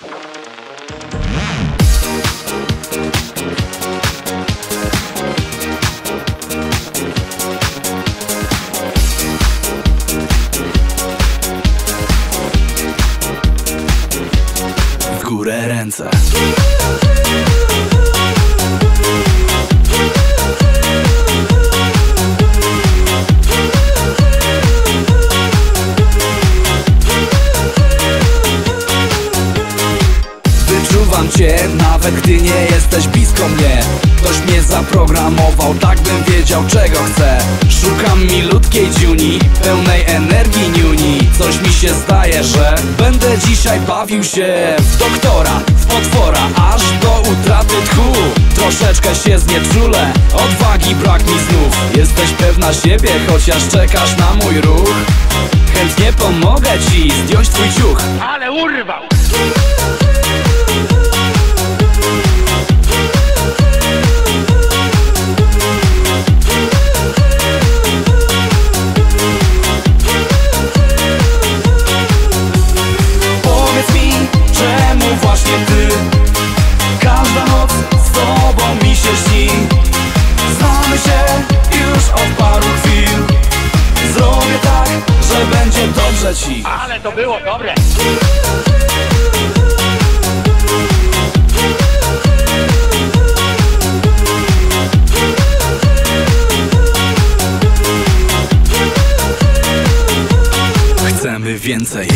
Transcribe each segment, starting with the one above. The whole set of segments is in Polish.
W górę ręce nawet gdy nie jesteś blisko mnie. Ktoś mnie zaprogramował, tak bym wiedział czego chcę. Szukam milutkiej dziuni, pełnej energii niuni. Coś mi się zdaje, że będę dzisiaj bawił się w doktora, w potwora Aż do utraty tchu, troszeczkę się znieczulę Odwagi brak mi znów, jesteś pewna siebie, chociaż czekasz na mój ruch. Chętnie pomogę ci zdjąć twój ciuch. Ale urwał! Było dobre! Chcemy więcej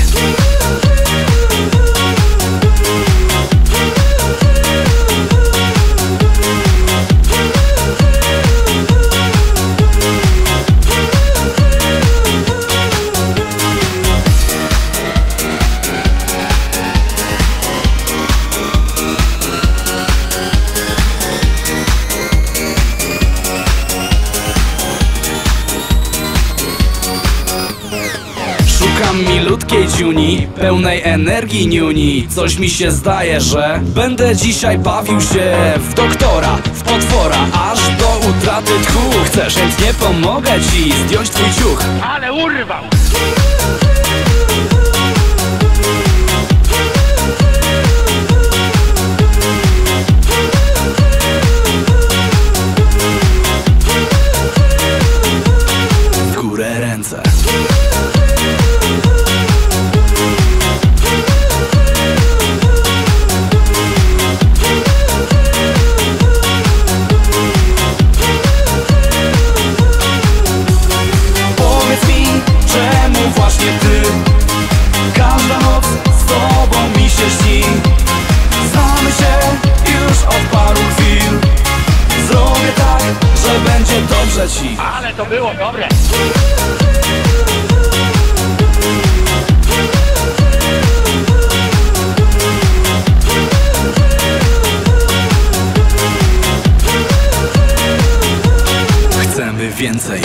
Dziuni, pełnej energii niuni. Coś mi się zdaje, że będę dzisiaj bawił się w doktora, w potwora Aż do utraty tchu. Chcesz, chętnie pomogę ci zdjąć twój ciuch. Ale urwał! Dobrze ci Ale to było dobre! Chcemy więcej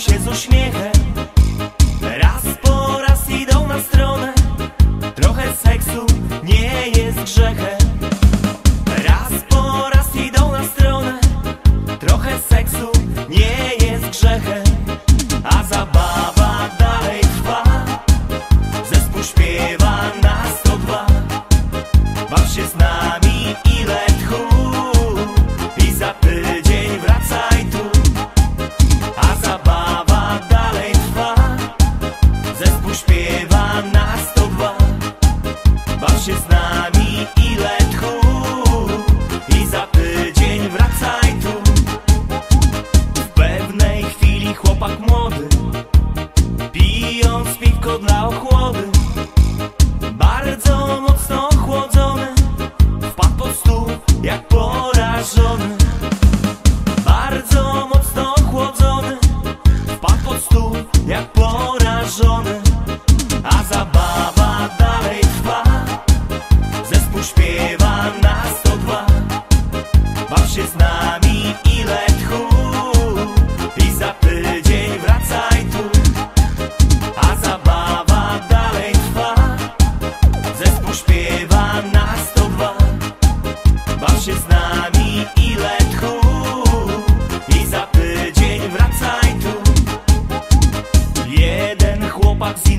się z uśmiechem. cobrar o quanto.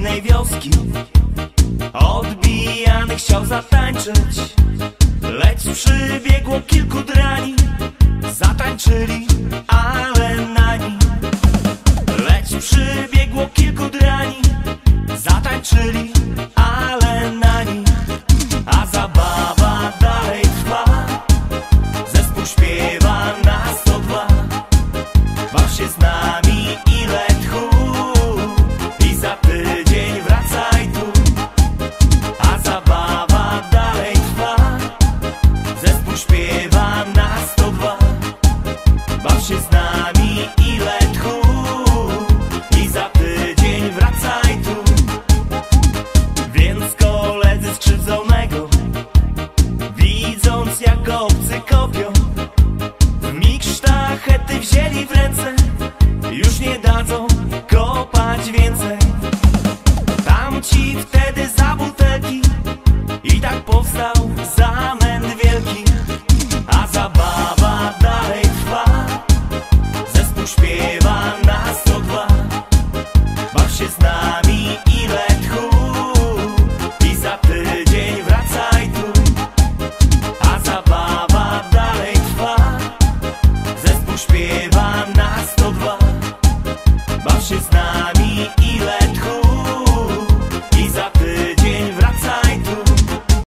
innej wioski. Odbijany chciał zatańczyć Lecz przybiegło kilku drani. Zatańczyli, ale nani Lecz przybiegło kilku drani. Zatańczyli